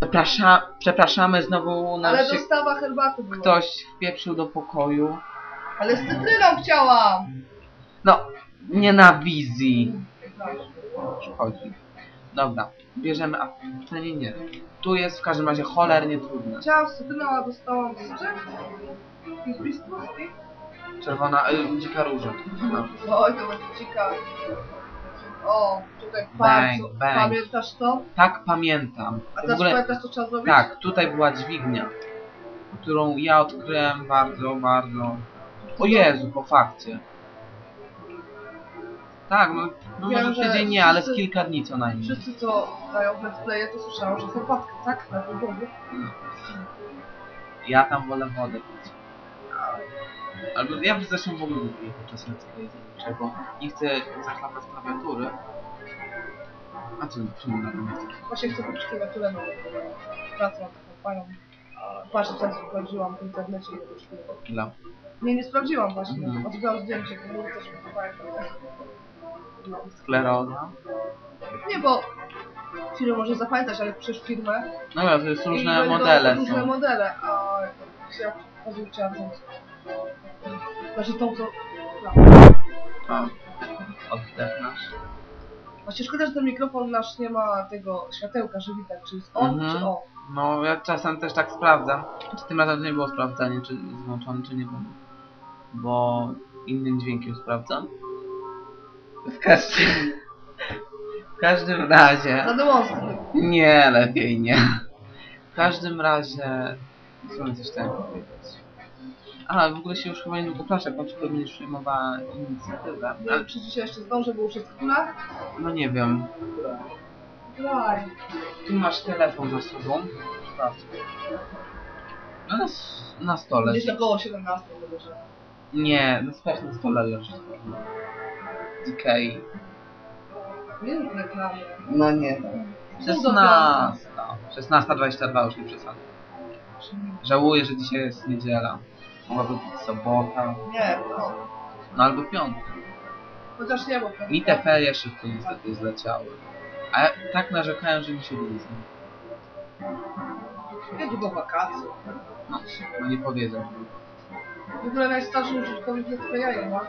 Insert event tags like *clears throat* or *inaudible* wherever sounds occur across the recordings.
Przeprasza, przepraszamy, znowu nam Ale się dostawa herbaty była. ktoś wpieprzył do pokoju. Ale z cytryną chciałam! No, nie na wizji. Chodzi. Dobra, bierzemy, a to nie, nie. Tu jest w każdym razie cholernie trudne. Chciałam z cytryną, a dostałam z czym? Z? Czerwona, y, dzika róża. No. Oj, to będzie ciekawe. O, tutaj Bang, bardzo. bang. Pamiętasz to? Tak pamiętam. A teraz pamiętasz, co trzeba zrobić? tak, tutaj była dźwignia, którą ja odkryłem bardzo, bardzo... O Jezu, po fakcie. Tak, no, no Wiem, może że tydzień nie, ale z wszyscy- kilka dni co najmniej. Wszyscy, co dają let's to słyszałam, że herbatka, tak? Na tym. Ja tam wolę wodę pić. Albo ja zresztą w ogóle nie piję podczas zazwyczaj, bo nie chcę zachlapać klawiatury. A co, czemu na tym chcesz? Właśnie chcę kupić klawiaturę nową. Pracę mam taką fajną. Patrzę, teraz sprawdziłam w internecie ile kosztuje. Ile? Nie, nie sprawdziłam właśnie. Mhm. Odbyłam zdjęcie, bo mówię też pamiętam. No. Skleroza? Nie, bo firmę może zapamiętać, ale przecież firmę No to jest różne modele Różne są. modele, a ja wziąć. Znaczy tą, co... O, oddech nasz. Właśnie szkoda, że ten mikrofon nasz nie ma tego światełka, że widać, czy jest on, Mhm. czy o. No ja czasem też tak sprawdzam. Czy tym razem to nie było sprawdzanie, czy jest włączony, czy nie było. Bo innym dźwiękiem sprawdzam. W każdym... W każdym razie... Zademonstruj. Nie, lepiej nie. W każdym razie... Mi coś chciałem powiedzieć? A, w ogóle się już chyba niedługo plaszę, bądź pewnie już przyjmowała inicjatywę. Nie wiem, czy dzisiaj jeszcze zdążę, bo już jest chwila. No nie wiem. Daj. Tu masz telefon za sobą. Sprawdź. No na, s- na stole. Gdzieś około 17 będę że. Nie, no sprawdź na stole leży. Ikei. Nie reklamy. No nie. 16. 16.22 już nie przesadzę. Żałuję, że dzisiaj jest niedziela. Mogłaby być sobota. Nie, no. No albo piątek. Chociaż nie, bo... Mi te ferie szybko niestety zleciały. A ja tak narzekałem, że mi się blizny. Niedługo wakacje. No, no nie powiedzą. W ogóle najstarszy użytkownik Playa nie ma.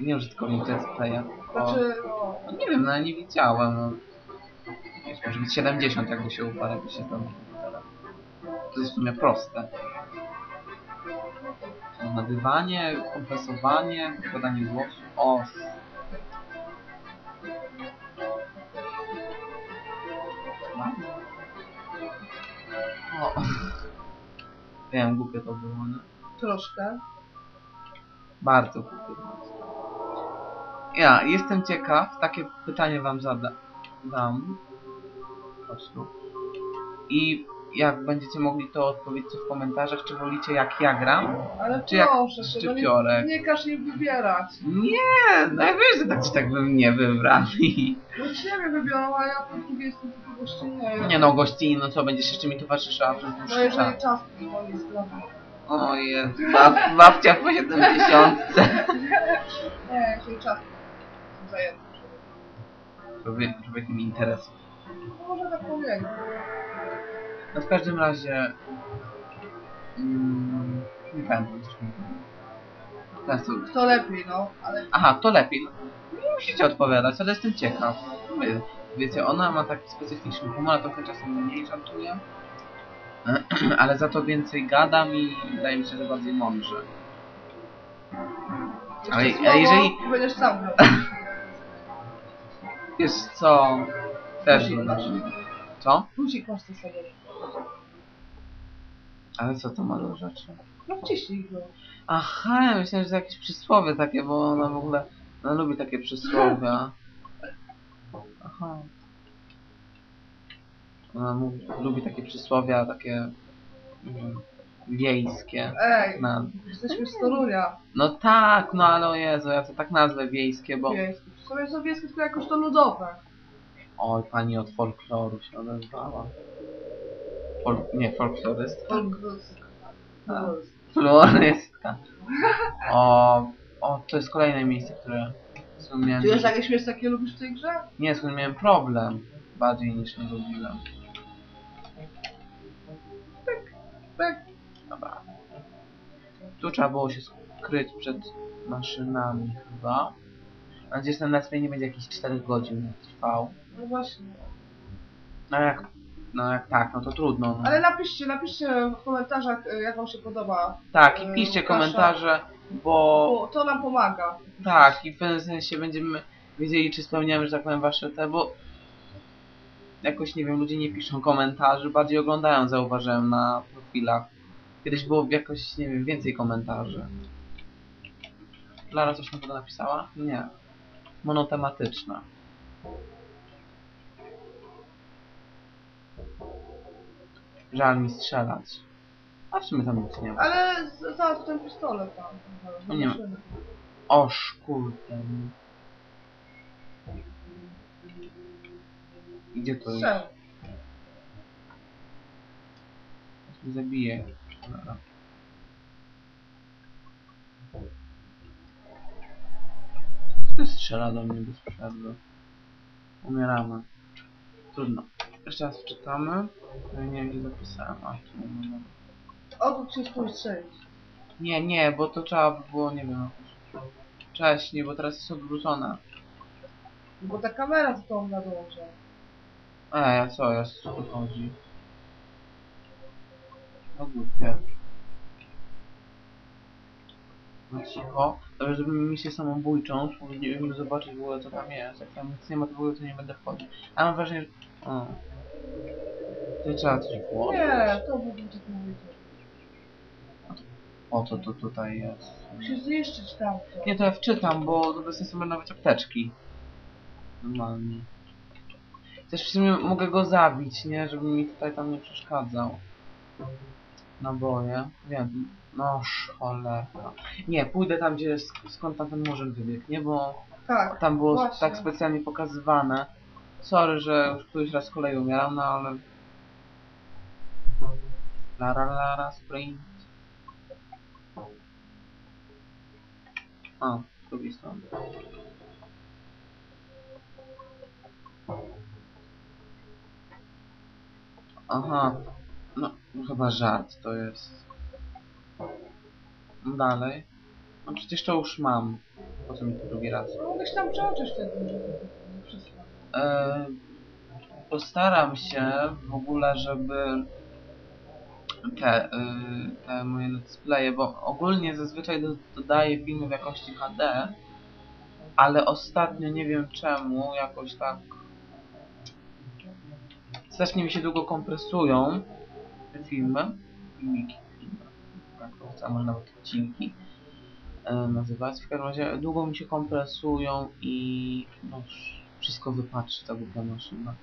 Nie użytkownik Let's Playa. tylko- Znaczy, no... No nie wiem, no ja nie widziałem. No. Wiesz, może być 70, jakby się uparł, jakby się tam... To jest w sumie proste. Nadywanie, kompresowanie, podanie głosu. O! O! *laughs* Wiem, głupie to było, nie? Troszkę. Bardzo głupie. Ja jestem ciekaw, takie pytanie wam zada dam. Chodź tu. I jak będziecie mogli to odpowiedzieć w komentarzach, czy wolicie jak ja gram, Ale czy jak proszę cię, no nie, szczypiorek. nie każ jej wybierać. Nie, najwyżej tak czy tak bym nie wybrali. No ciebie wybiorą, a ja po drugiej jestem tylko gościnna. Nie no, gościni, no co, będziesz jeszcze mi towarzyszyła przez No dłuższy jeżeli czas. czas pozwoli zdrowo. O Jezu, bab, babcia po 70. *laughs* Nie, jeżeli czas jestem zajęty. Człowiek, człowiek mi interesu. No może tak powiedzieć. No w każdym razie... Mm, nie pamiętam coś mówiłem. Teraz to... Kto lepiej, no, ale Aha, to lepiej. No, nie musicie odpowiadać, ale jestem ciekaw. Wie, wiecie, ona ma taki specyficzny humor, trochę czasem mniej żartuje. *clears throat* Ale za to więcej gadam i wydaje mi się, że bardziej mądrze. Ale- jeżeli- będziesz sam. Wiesz co? Też Guzik masz. Co? Guzik masz tu sobie. Ale co to ma do rzeczy? No wciśnij go. Aha, ja myślałem, że to jakieś przysłowie takie, bo ona w ogóle ona lubi takie przysłowia. Aha. Ona mówi, lubi takie przysłowia, takie mm, wiejskie. Ej, Na, jesteśmy z Torunia. no tak, no ale o Jezu, ja to tak nazwę wiejskie, bo... Wiejskie. W sumie są wiejskie, tylko jakoś to ludowe. Oj, pani od folkloru się odezwała. Fol... Nie, folklorystka. Florystka. O, o, to jest kolejne miejsce, które... z którym miałem- Czy jest jakieś miejsce, jakie lubisz w tej grze? Nie, z którym miałem problem bardziej niż nie lubiłem. Pyk. Dobra. Tu trzeba było się skryć przed maszynami chyba. Mam nadzieję, że ten let's play nie będzie jakieś 4 godzin trwał. No właśnie. No jak, no jak tak, no to trudno. No. Ale napiszcie, napiszcie w komentarzach, y, jak wam się podoba. Tak, i Yy, piszcie Łukasza. komentarze, bo Bo to nam pomaga. tak, i w pewnym sensie będziemy wiedzieli, czy spełniamy, że tak powiem, wasze te, bo jakoś, nie wiem, ludzie nie piszą komentarzy, bardziej oglądają, zauważyłem na profilach. Kiedyś było jakoś, nie wiem, więcej komentarzy. Lara coś na to napisała? Nie. Monotematyczna. Żal mi strzelać. A w sumie tam nic nie ma. Ale z- zaraz ten pistolet tam. No nie ma. zobaczymy. Oż kurde. Gdzie to jest? Strzel. Zabije. Cholera. Kto strzela do mnie bez przerwy? Umieramy. Trudno. Jeszcze raz wczytamy. No i nie wiem gdzie zapisałem. A, tu mam. Odwróć się strzelić. Nie, nie, bo to trzeba by było, nie wiem, jakoś wcześniej, bo teraz jest odwrócona. Bo ta kamera z tą nadłącza. Ej, a co jest? Co tu chodzi? No głupie. No cicho. Dobrze, zrobimy misję samobójczą, spróbujemy zobaczyć w ogóle co tam jest. Jak tam nic nie ma, to w ogóle to nie będę wchodzić. A mam wrażenie, że... O. To trzeba coś włożyć. Nie, to był tak mówić. O, to, to tutaj jest. Musisz zniszczyć tamto. Nie, to ja wczytam, bo to bez sensu będą nawet apteczki. Normalnie. Też w sumie mogę go zabić, nie? Żeby mi tutaj tam nie przeszkadzał. Naboje. Wiem. No cholera. Nie, pójdę tam, gdzie sk skąd tam ten murzyn wybiegł, nie? Bo Tak. tam było Właśnie. tak specjalnie pokazywane. Sorry, że już któryś raz z kolei umieram, no ale... Lara, lara, sprint. A, z drugiej strony. Aha, no chyba żart to jest. Dalej. No przecież to już mam. Po co mi to drugi raz? Mogę się tam przełączyć wtedy, żeby nie przysłać. E, postaram się w ogóle, żeby te, y, te moje let's playe, bo ogólnie zazwyczaj do, dodaję filmy w jakości HD, ale ostatnio nie wiem czemu jakoś tak strasznie mi się długo kompresują te filmy, filmiki, filmy, jak to chcę, może nawet odcinki e, nazywać. W każdym razie długo mi się kompresują i no, wszystko wypatrzy ta głupia maszyna.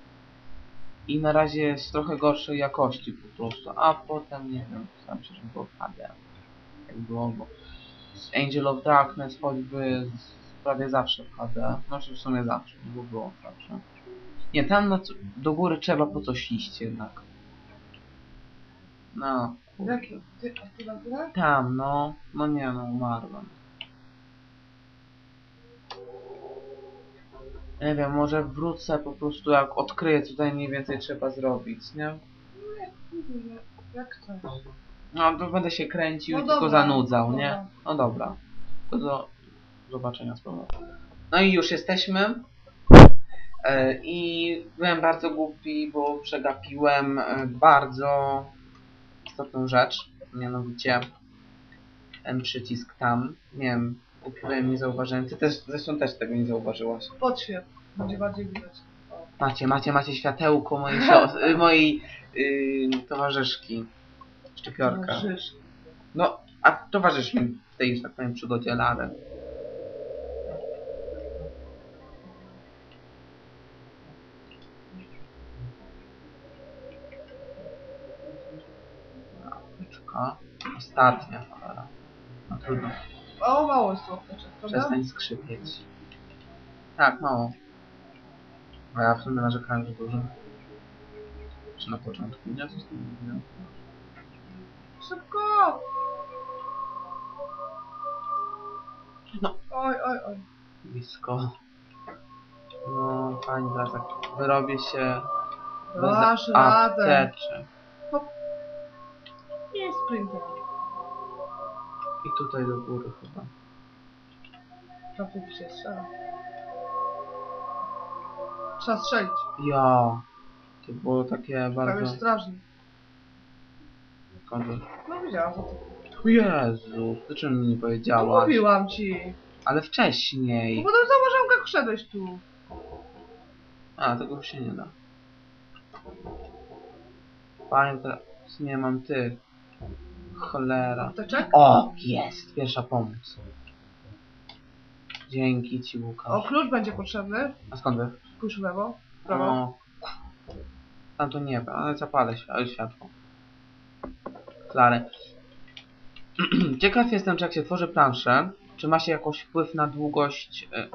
I na razie jest trochę gorszej jakości po prostu, a potem nie wiem, staram się, HD. Jak było, bo z Angel of Darkness choćby prawie zawsze w HD. Znaczy w sumie zawsze, bo było zawsze. Nie, tam do góry trzeba po coś iść jednak. No, Jaki? Ty, a ty na tyle? tam, no, no nie no, umarłem. Nie wiem, może wrócę po prostu jak odkryję co tutaj mniej więcej trzeba zrobić, nie? Nie, nie, Jak chcesz. No to będę się kręcił No i tylko dobra, zanudzał, dobra. nie? No dobra. To do zobaczenia z powrotem. No i już jesteśmy. E, I byłem bardzo głupi, bo przegapiłem e, bardzo istotną rzecz. Mianowicie ten przycisk tam. Nie wiem, upiłem, nie zauważyłem. Ty też, zresztą też tego nie zauważyłaś. Podświet. Będzie bardziej widać. Macie, macie, macie światełko mojej, sios- *laughs* y, mojej yy, towarzyszki. Szczypiorka. No, a towarzysz mi w tej, że tak powiem, przygodzie Lary. Ostatnia cholera. No trudno. O, mało jest prawda? Przestań skrzypieć. Tak, mało. A ja w sumie narzekałem, że dużo. Czy na początku? Nie, co z tym mówiłem? Szybko! No. Oj, oj, oj. Blisko. No, pani tak wyrobię się bez Dasz radę. apteczek. Hop. Jest sprintem. I tutaj do góry chyba. Tu gdzieś jest strzela. Trzeba strzelić. Ja. To było takie Tam jest bardzo... strażnik. Skąd? No widziałam, co ty. O Jezu, dlaczego mi nie powiedziałaś? mówiłam ci. Ale No wcześniej. potem zauważyłam, jak wszedłeś tu. A, tego już się nie da. Panie, teraz nie mam ty. Cholera. Apteczek? O, jest! Pierwsza pomoc. Dzięki ci, O, Łukasz. klucz będzie potrzebny. A skąd wiesz? Pójdź w lewo. w Prawo. O. Tam to nie, ale zapalę się, ale światło. Klary. *clears throat* Ciekaw jestem, czy jak się tworzy planszę, czy ma się jakoś wpływ na długość... y,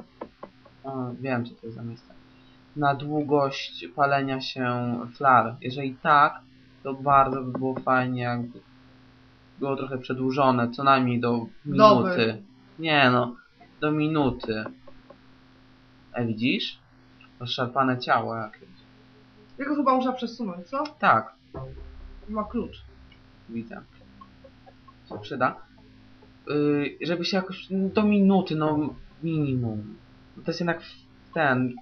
O, wiem, co to jest za miejsce. Na długość palenia się flar. Jeżeli tak, to bardzo by było fajnie, jakby było trochę przedłużone, co najmniej do minuty. Nie no, do minuty. E, widzisz? Rozszarpane ciało jakieś. Jego chyba można przesunąć, co? Tak, Ma klucz. widzę. Co przyda? Yy, żeby się jakoś no, do minuty, no minimum. To jest jednak ten.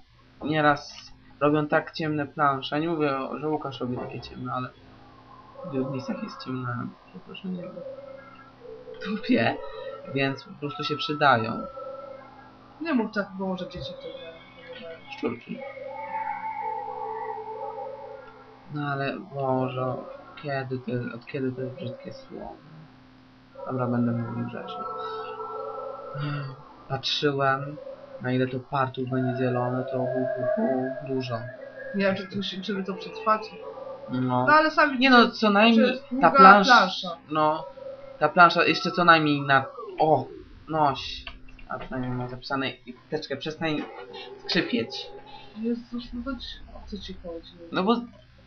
Nieraz robią tak ciemne plansze. Nie mówię, że Łukasz robi takie ciemne, ale w miejscach jest ciemne. Przepraszam, nie wiem. Tupie. Więc po prostu się przydają. Nie mów tak, bo może dzieci to. Szczurki. No ale Boże, kiedy to, od kiedy to jest brzydkie słowo? Dobra, będę mówił grzecznie. Patrzyłem, na ile to partów będzie dzielone, to hu, hu, hu, dużo. Nie wiem, czy, się- czy wy to przetrwacie. No. No ale sami... Nie no, co najmniej ta plansza, plansza. no, ta plansza jeszcze co najmniej na, o, noś, a przynajmniej ma zapisane i teczkę, przestań skrzypieć. Jezus, no to ci... O co ci chodzi? No bo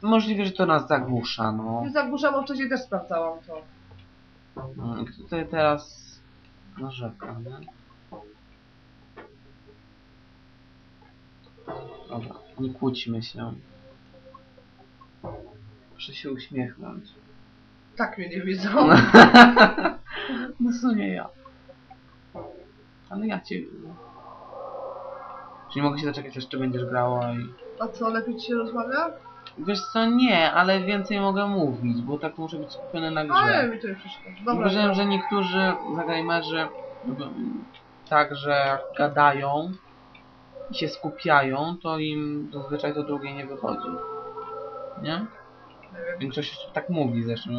możliwe, że to nas zagłusza, no. Nie zagłuszam, bo wcześniej też sprawdzałam to. No, i tutaj teraz narzeka, nie? Dobra, nie kłóćmy się. Proszę się uśmiechnąć. Tak mnie nie *laughs* widzą. no co nie ja. Ale ja cię widzę. Czyli mogę się doczekać, aż ty będziesz grała i... A co, lepiej ci się rozmawia? Wiesz co, nie, ale więcej mogę mówić, bo tak muszę być skupiony na grze. Ale mi to nie przeszkadza. Dobra, Zauważyłem, że niektórzy zagrajmerzy mm, tak, że jak gadają i się skupiają, to im zazwyczaj to drugie nie wychodzi. Nie? Większość osób tak mówi zresztą.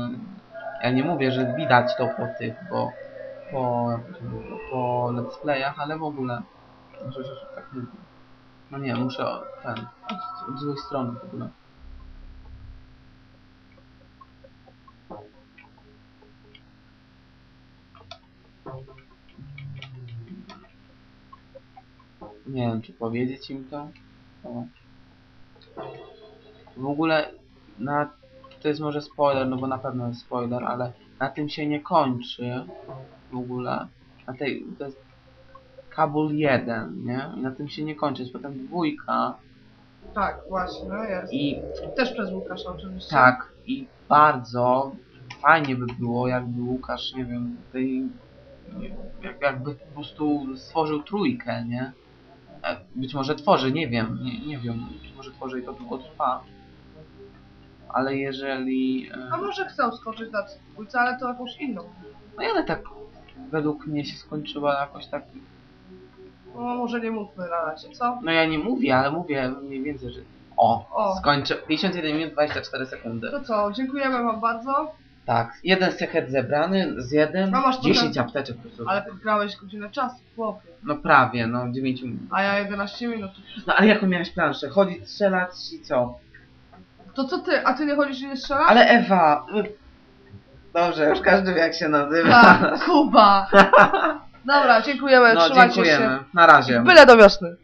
Ja nie mówię, że widać to po tych, bo po, po let's playach, ale w ogóle większość osób tak mówi. No nie, muszę ten, od, od złej strony w ogóle. Nie wiem, czy powiedzieć im to. O. W ogóle na to jest może spoiler, no bo na pewno jest spoiler, ale na tym się nie kończy w ogóle. Na tej, to jest Kabul 1, nie? I na tym się nie kończy, jest potem dwójka Tak, właśnie, jest. i Też przez Łukasza oczywiście. tak, i bardzo fajnie by było, jakby Łukasz, nie wiem, tej, jak, jakby po prostu stworzył trójkę, nie? E, Być może tworzy, nie wiem, nie, nie wiem, być może tworzy i to długo trwa. Ale jeżeli... e, A może chcę skoczyć na dwójce, ale to jakąś inną. No i ale tak według mnie się skończyła jakoś tak... No może nie mówmy na razie, co? No ja nie mówię, ale mówię mniej więcej, że... O, O. skończę. 51 minut 24 sekundy. To co, dziękujemy wam bardzo, Tak, jeden sechet zebrany, z jeden, A masz 10 potem- apteczek po prostu. ale podgrałeś godzinę czasu, chłopie. No prawie, no 9 minut. A ja 11 minut. No ale jaką miałeś planszę? Chodzić, strzelać i co? To co ty? A ty nie chodzisz nie strzelasz? Ale Ewa... y, Dobrze, już każdy wie jak się nazywa. Tak, Kuba! *laughs* Dobra, dziękujemy, No trzymajcie dziękujemy. się. Na razie. Byle do wiosny.